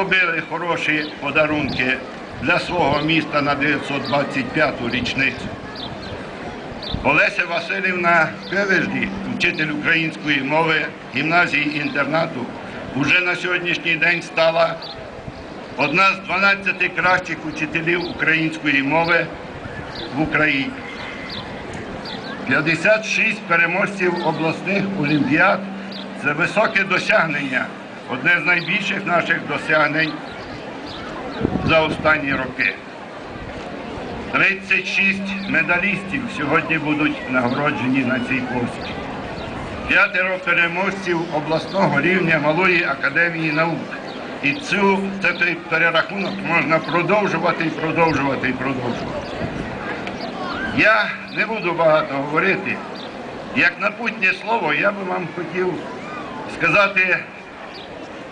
зробили хороші подарунки для свого міста на 925-ту річницю. Олеся Васильівна Певежді, вчитель української мови гімназії інтернату, уже на сьогоднішній день стала одна з 12 кращих учителів української мови в Україні. 56 переможців обласних олімпіад це високе досягнення, одне з найбільших наших досягнень за останні роки. 36 медалістів сьогодні будуть нагороджені на цій площі. П'ятеро переможців обласного рівня Малої академії наук. І цю цей перерахунок можна продовжувати і продовжувати і продовжувати. Я не буду багато говорити. Як напутнє слово, я би вам хотів сказати,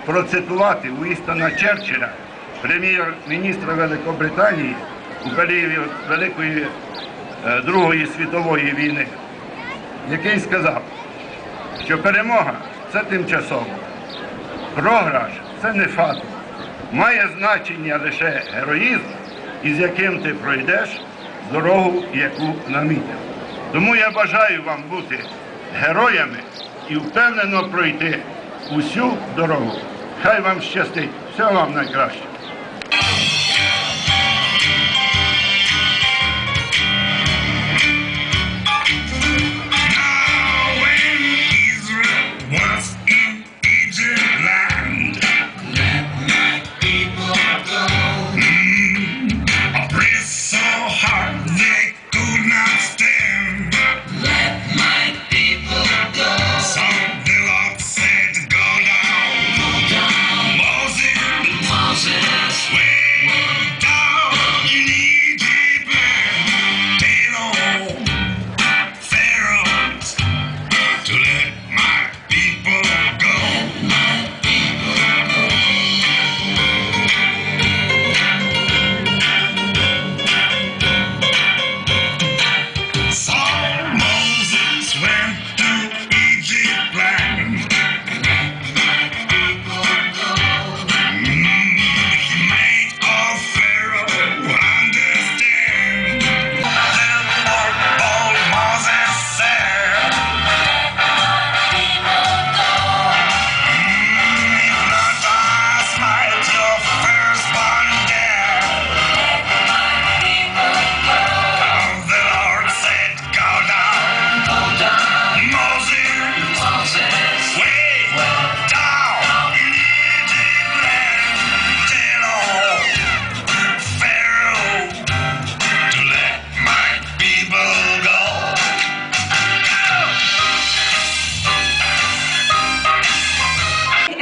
процитувати Уістона Черчилля, прем'єр-міністра Великобританії у період Великої е, Другої світової війни, який сказав, що перемога це тимчасово, програш це не факт. Має значення лише героїзм, із яким ти пройдеш дорогу, яку намітив. Тому я бажаю вам бути героями і впевнено пройти усю дорогу. Хай вам щастить, всього вам найкраще.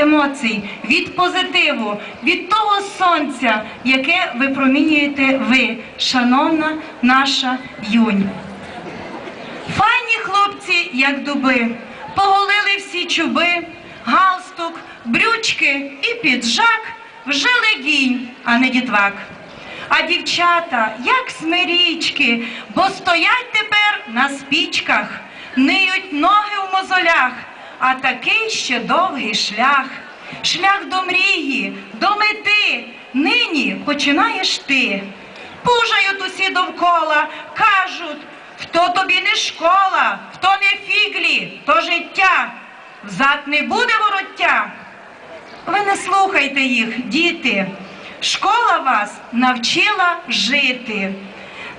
Емоцій, від позитиву, від того сонця, яке випромінюєте ви, шановна наша юнь. Файні хлопці, як дуби, поголили всі чуби, галстук, брючки і піджак, вже легінь, а не дітвак. А дівчата, як смирічки, бо стоять тепер на спічках, ниють ноги в мозолях, а такий ще довгий шлях. Шлях до мрії, до мети, нині починаєш ти. Пужають усі довкола, кажуть, хто тобі не школа, хто не фіглі, то життя. Взад не буде вороття. Ви не слухайте їх, діти. Школа вас навчила жити.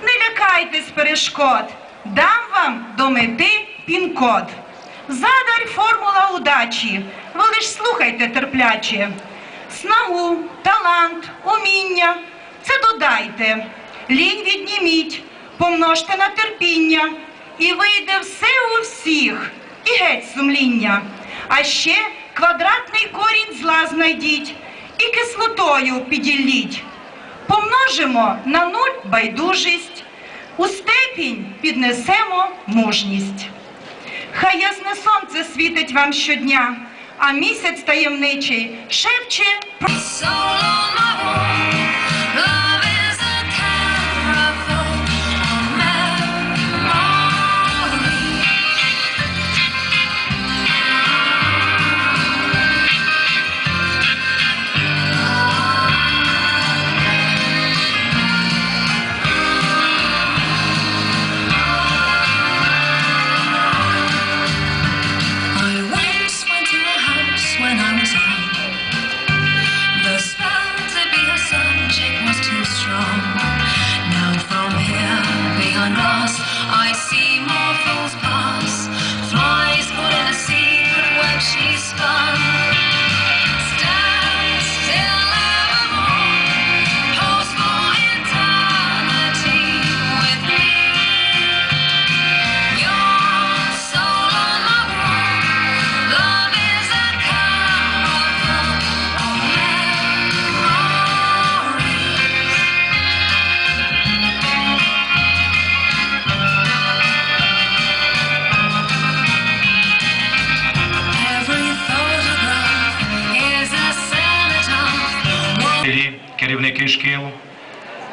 Не лякайтесь перешкод, дам вам до мети пін-код. Задай формула удачі, ви лиш слухайте терпляче. Снагу, талант, уміння це додайте. Лінь відніміть, помножте на терпіння, і вийде все у всіх, і геть сумління. А ще квадратний корінь зла знайдіть і кислотою піділліть. Помножимо на нуль байдужість, у степінь піднесемо мужність. Хай ясне сонце світить вам щодня, а місяць таємничий шепче про. fun. Шкіл,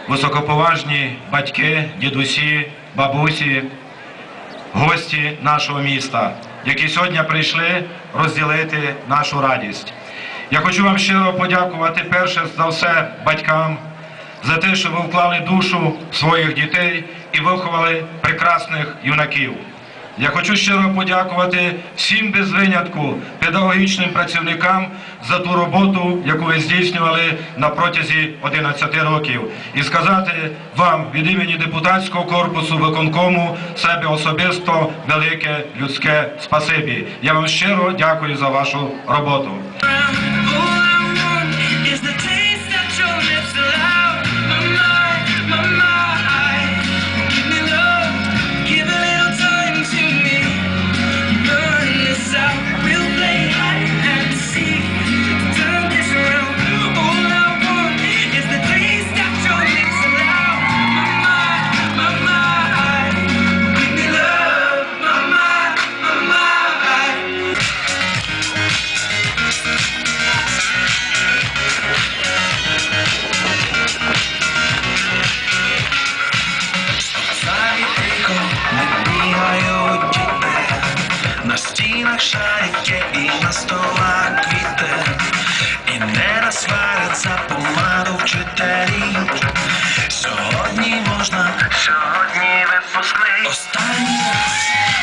високоповажні батьки, дідусі, бабусі, гості нашого міста, які сьогодні прийшли розділити нашу радість. Я хочу вам щиро подякувати перше за все батькам за те, що ви вклали душу своїх дітей і виховали прекрасних юнаків. Я хочу щиро подякувати всім без винятку педагогічним працівникам за ту роботу, яку ви здійснювали на протязі 11 років, і сказати вам від імені депутатського корпусу виконкому себе особисто велике людське спасибі. Я вам щиро дякую за вашу роботу. Стінах шарики і на столах квіти, і не насваряться помаду вчителі. Сьогодні можна, сьогодні випускний. Останній раз